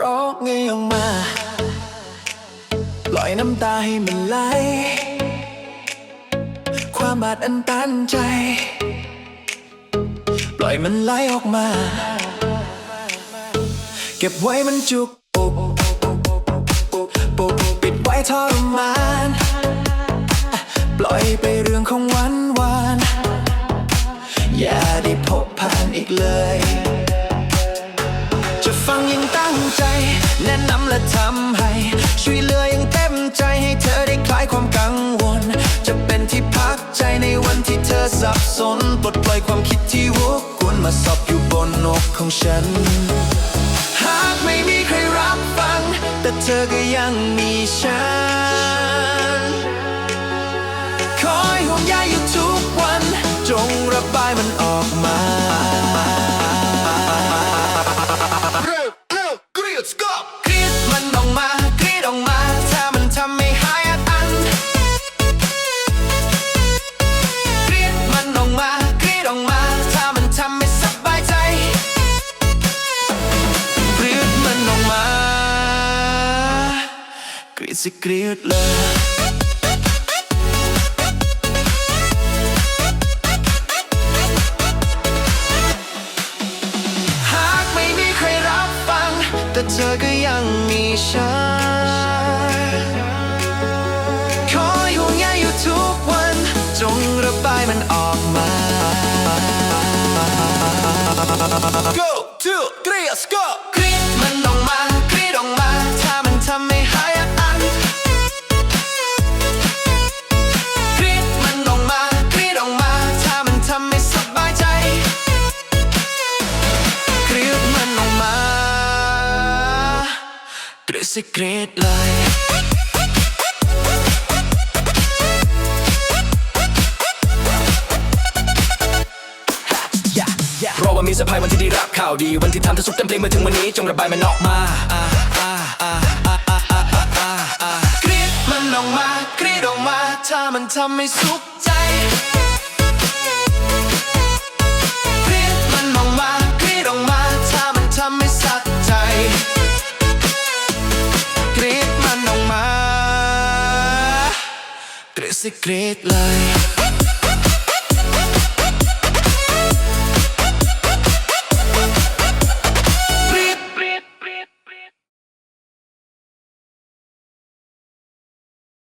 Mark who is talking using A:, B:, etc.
A: ร้องไงออกมาปล่อยน้ำตาให้มันไหล ความบาดอันตันใจ ปล่อยมันไหลออกมา เก็บไว้มันจุกปกปกปิดไว้ทรมาน ปล่อยไปเรื่องของวันวาน อย่าได้พบผ่านอีกเลย ตั้งใจ แนะนำและทำให้ ช่วยเหลือยังเต็มใจให้เธอได้คลายความกังวล จะเป็นที่พักใจในวันที่เธอสับสนปลดปล่อยความคิดที่วกวนมาสอบอยู่บนอกของฉัน หากไม่มีใครรับฟัง แต่เธอก็ยังมีฉัน สิกรีดเลยหากไม่มีใครรับฟัง แต่เธอก็ยังมีฉัน สิกรีดเลย
B: เพราะว่ามีสะพายวันที่ได้รับข่าวดี วันที่ทำทะสุกเต็มเพลงมาถึงวันนี้จงระบายมันออกมาค
A: รีดมันออกมาครีดออกมา ถ้ามันทำให้สุขใจ Tres secret life.